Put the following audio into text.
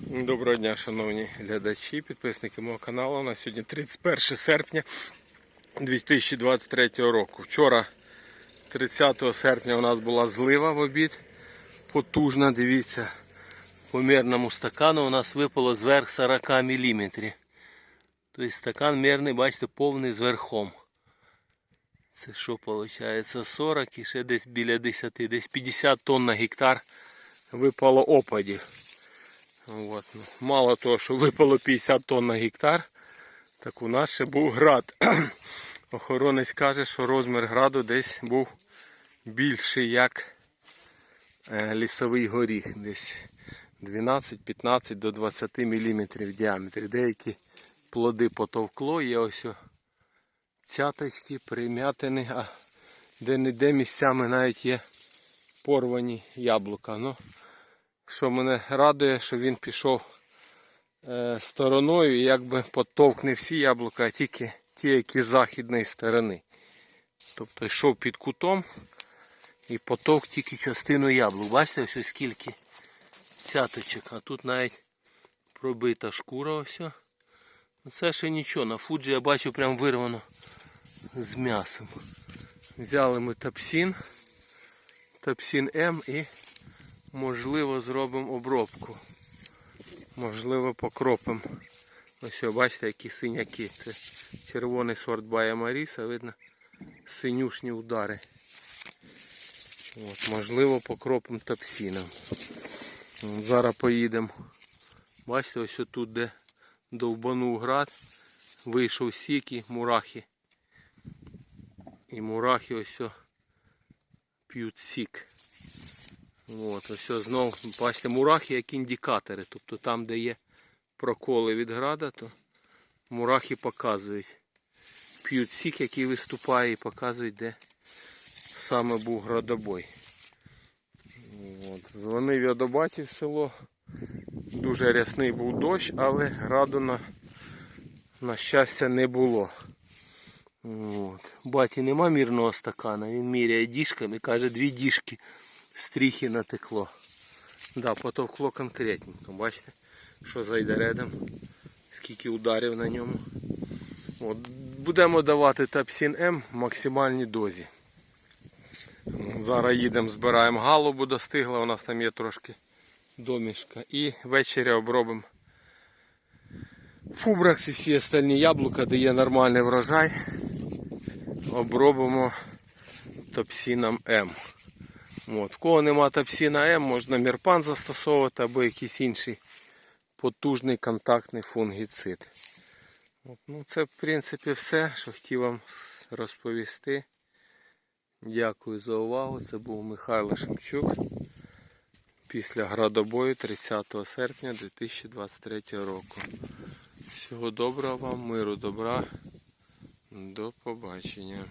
Доброго дня, шановні глядачі, підписники мого каналу. У нас сьогодні 31 серпня 2023 року. Вчора, 30 серпня, у нас була злива в обід. Потужна, дивіться, по мірному стакану у нас випало зверх 40 мм. Тобто стакан мірний, бачите, повний зверхом. Це що виходить? 40 і ще десь біля 10, десь 50 тонн на гектар випало опадів. От. Мало того, що випало 50 тонн на гектар, так у нас ще був град. Охоронець каже, що розмір граду десь був більший, як е, лісовий горіх. Десь 12-15 до 20 мм в діаметрі. Деякі плоди потовкло, є ось цяточки, примятини, а де-не-де місцями навіть є порвані яблука. Ну, що мене радує, що він пішов е, стороною і якби потовк не всі яблука, а тільки ті, які з західної сторони. Тобто йшов під кутом і потовк тільки частину яблук. Бачите, ось скільки цяточок, а тут навіть пробита шкура ось. Ну, Це ще нічого, на фуджі я бачу прям вирвано з м'ясом. Взяли ми тапсін, тапсін М і можливо зробимо обробку. Можливо покропимо. Ось бачите, які синяки. Це червоний сорт Бая Маріса, видно синюшні удари. От, можливо покропимо топсіном. От, Зараз поїдемо. Бачите, ось тут, де довбанув град, вийшов сік і мурахи. І мурахи ось п'ють сік. От, ось знову, бачите, мурахи як індикатори. Тобто там, де є проколи від града, то мурахи показують. П'ють сік, який виступає, і показують, де саме був градобой. От. Дзвонив я до баті в село. Дуже рясний був дощ, але граду на, на щастя не було. От. Баті нема мірного стакана, він міряє діжками, каже, дві діжки стріхи натекло. Да, потовкло конкретненько. Бачите, що зайде рядом, скільки ударів на ньому. От, Будемо давати тапсін М в максимальній дозі. Зараз їдемо, збираємо галубу, достигла, у нас там є трошки домішка. І ввечері обробимо фубракс і всі остальні яблука, де є нормальний врожай. Обробимо топсіном М. От. В кого нема топсіна М, можна мірпан застосовувати або якийсь інший потужний контактний фунгіцид. От. Ну, Це в принципі все, що хотів вам розповісти. Дякую за увагу. Це був Михайло Шемчук після градобою 30 серпня 2023 року. Всього доброго вам, миру, добра. До побачення.